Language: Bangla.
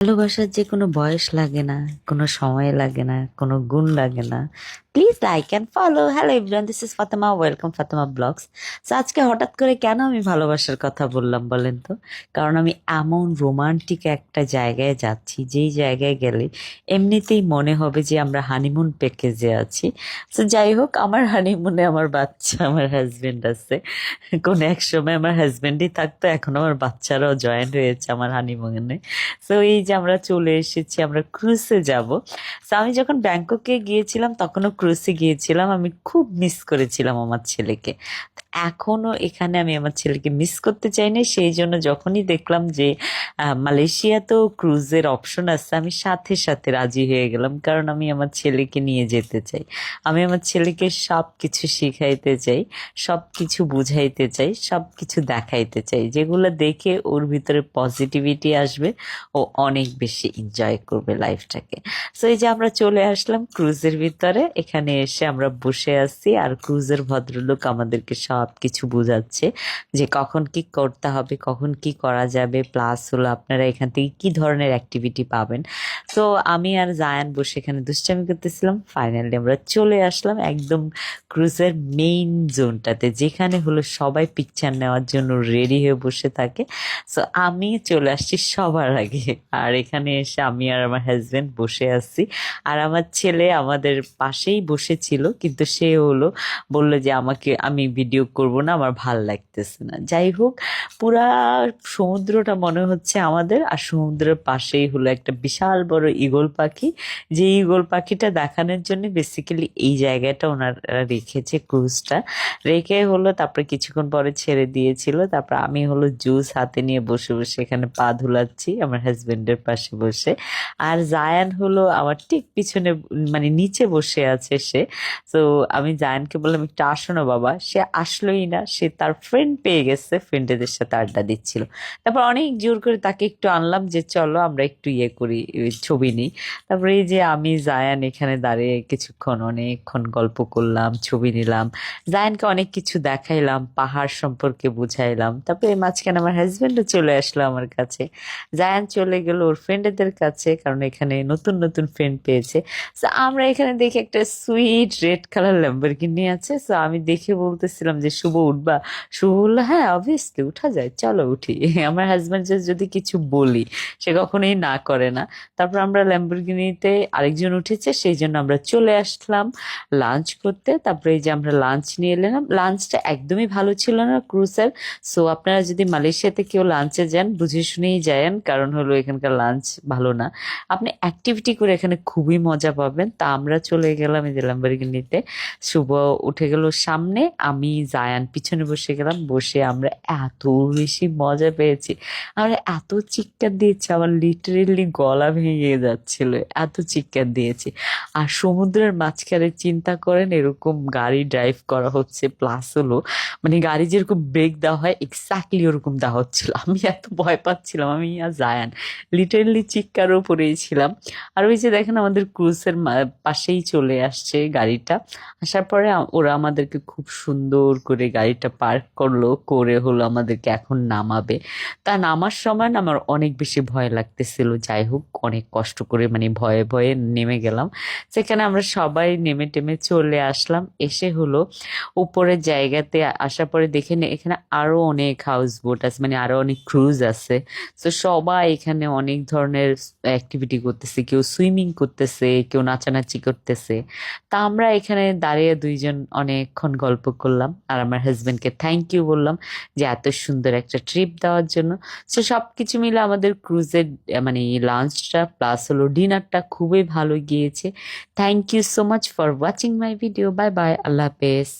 ভালোবাসার যে কোনো বয়স লাগে না, কোনো সময় লাগে না, কোনো গুণ লাগে না। Please like and follow hello everyone this is Fatema welcome Fatema blogs so আজকে হঠাৎ করে কেন আমি ভালোবাসার কথা বললাম বলেন তো? কারণ আমি এমন রোমান্টিক একটা জায়গায় যাচ্ছি, যেই জায়গায় গেলে এমনিতেই মনে হবে যে আমরা হানিমুন প্যাকেজে আছি। সো যাই হোক, আমার হানিমুনে আমার বাচ্চা, আমার হাজবেন্ড আছে। কোনো এক সময় আমার হাজব্যান্ডই থাকতো, এখন আমার বাচ্চারাও জয়েন হয়েছে আমার হানিমুনে সো এই যে আমরা চলে এসেছি, আমরা ক্রুসে যাব। সো আমি যখন ব্যাংককে গিয়েছিলাম, তখনও ক্রুসে গিয়েছিলাম। আমি খুব মিস করেছিলাম আমার ছেলেকে। এখনও এখানে আমি আমার ছেলেকে মিস করতে চাই না সেই জন্য যখনই দেখলাম যে মালয়েশিয়াতেও ক্রুজের অপশন আছে, আমি সাথে সাথে রাজি হয়ে গেলাম। কারণ আমি আমার ছেলেকে নিয়ে যেতে চাই। আমি আমার ছেলেকে সব কিছু শিখাইতে চাই সব কিছু বুঝাইতে চাই সব কিছু দেখাইতে চাই। যেগুলো দেখে ওর ভিতরে পজিটিভিটি আসবে, ও অনেক বেশি এনজয় করবে লাইফটাকে সো এই যে আমরা চলে আসলাম ক্রুজের ভিতরে, এখানে এসে আমরা বসে আছি, আর ক্রুজের ভদ্রলোক আমাদেরকে সব কিছু বোঝাচ্ছে যে কখন কি করতে হবে, কখন কি করা যাবে প্লাস হলো আপনারা এখান থেকে কি ধরনের অ্যাক্টিভিটি পাবেন। তো আমি আর জায়ান বসে এখানে দুষ্টামি করতেছিলাম। ফাইনালি আমরা চলে আসলাম একদম ক্রুজের মেইন জোনটাতে যেখানে হলো সবাই পিকচার নেওয়ার জন্য রেডি হয়ে বসে থাকে। সো আমি চলে আসছি সবার আগে। আর এখানে এসে আমি আর আমার হাজবেন্ড বসে আছি। আর আমার ছেলে আমাদের পাশেই বসেছিল, কিন্তু সে হলো বলল যে আমাকে, আমি ভিডিও করব না, আমার ভালো লাগতেছে না। যাই হোক, পুরা সমুদ্রটা মনে হচ্ছে আমাদের, আর সমুদ্রের পাশেই হলো একটা বিশাল বড় ঈগল পাখি। যে ঈগল পাখিটা দেখানোর জন্য বেসিক্যালি এই জায়গাটা ওনারা রেখেছে ক্রুজটা রেখে হলো তারপরে কিছুক্ষণ পরে ছেড়ে দিয়েছিল, তারপর আমি হলো জুস হাতে নিয়ে বসে বসে এখানে পা ধুলাচ্ছি আমার হাজবেন্ডের পাশে বসে। আর জায়ান হলো আমার ঠিক পিছনে মানে নিচে বসে আছে সে। তো আমি জায়ানকে বললাম, একটু আসো না বাবা। সে আসলোই না। সে তার ফ্রেন্ড পেয়ে গেছে ফ্রেন্ডেদের সাথে আড্ডা দিচ্ছিল। তারপর অনেক জোর করে তাকে একটু আনলাম যে, চলো আমরা একটু ইয়ে করি ছবি নিই। তারপরে এই যে আমি, জায়ান এখানে দাঁড়িয়ে কিছুক্ষণ, অনেকক্ষণ গল্প করলাম, ছবি নিলাম। জায়ানকে অনেক কিছু দেখাইলাম, পাহাড় সম্পর্কে বুঝাইলাম। তারপরে মাঝখানে আমার হাজবেন্ডও চলে আসলো আমার কাছে। জায়ান চলে গেল ওর ফ্রেন্ডদের কাছে, কারণ এখানে নতুন নতুন ফ্রেন্ড পেয়েছে। আমরা এখানে দেখি একটা সুইট রেড কালার ল্যাম্বরগিনি আছে। সো আমি দেখে বলতেছিলাম যে শুভ উঠবা শুভ বলল হ্যাঁ অবভিয়াসলি উঠা যায়, চলো উঠি। আমার হাজব্যান্ড যদি কিছু বলি, সে কখনোই না করে না। তারপর আমরা ল্যাম্বরগিনিতে আরেকজন উঠেছে, সেই জন্য আমরা চলে আসলাম লাঞ্চ করতে। তারপরে এই যে আমরা লাঞ্চ নিয়ে এলাম লাঞ্চটা একদমই ভালো ছিল না ক্রুজের সো আপনারা যদি মালয়েশিয়াতে কেউ লাঞ্চে যান, বুঝে শুনেই যায়েন, কারণ হলো এখানকার লাঞ্চ ভালো না। আপনি অ্যাক্টিভিটি করে এখানে খুবই মজা পাবেন। তা আমরা চলে গেলাম এই যে ল্যাম্বরগিনিতে শুভ উঠে গেল সামনে, আমি জায়ান, পিছনে বসে গেলাম, বসে আমরা এত বেশি মজা পেয়েছি। আমরা এত চিৎকার দিয়েছি, আমার লিটারেলি গলা ভেঙে যাচ্ছিল, এত চিৎকার দিয়েছি। আর সমুদ্রের মাঝখানে চিন্তা করেন, এরকম গাড়ি ড্রাইভ করা হচ্ছে প্লাস হলো মানে গাড়ি যেরকম ব্রেক দেওয়া হয় এক্স্যাক্টলি ওরকম দেওয়া হচ্ছিল। আমি এত ভয় পাচ্ছিলাম, আমি আর জায়ান লিটারেলি চিৎকারও পড়েছিলাম আর ওই যে দেখেন, আমাদের ক্রুজের পাশেই চলে আসছে গাড়িটা। আসার পরে ওরা আমাদেরকে খুব সুন্দর করে গাড়িটা পার্ক করল, করে হলো আমাদেরকে এখন নামাবে। তা নামার সময় আমার অনেক বেশি ভয় লাগতেছিল, যাই হোক অনেক কষ্ট করে মানে ভয়ে ভয়ে নেমে গেলাম। সেখানে আমরা সবাই নেমে টেমে চলে আসলাম। এসে হলো উপরের জায়গাতে আসার পরে দেখে এখানে আরও অনেক হাউস বোট আছে মানে আরও অনেক ক্রুজ আছে। তো সবাই এখানে অনেক ধরনের অ্যাক্টিভিটি করতেছে, কেউ সুইমিং করতেছে, কেউ নাচানাচি করতেছে। তা আমরা এখানে দাঁড়িয়ে দুইজন অনেকক্ষণ গল্প করলাম। আর আমার হাজবেন্ডকে থ্যাংক ইউ বললাম যে এত সুন্দর একটা ট্রিপ দেওয়ার জন্য। সো সব কিছু মিলে আমাদের ক্রুজের মানে লাঞ্চটা প্লাস হলো ডিনারটা খুবই ভালো গিয়েছে। Thank you so much for watching my video bye bye আল্লাহ হাফেজ।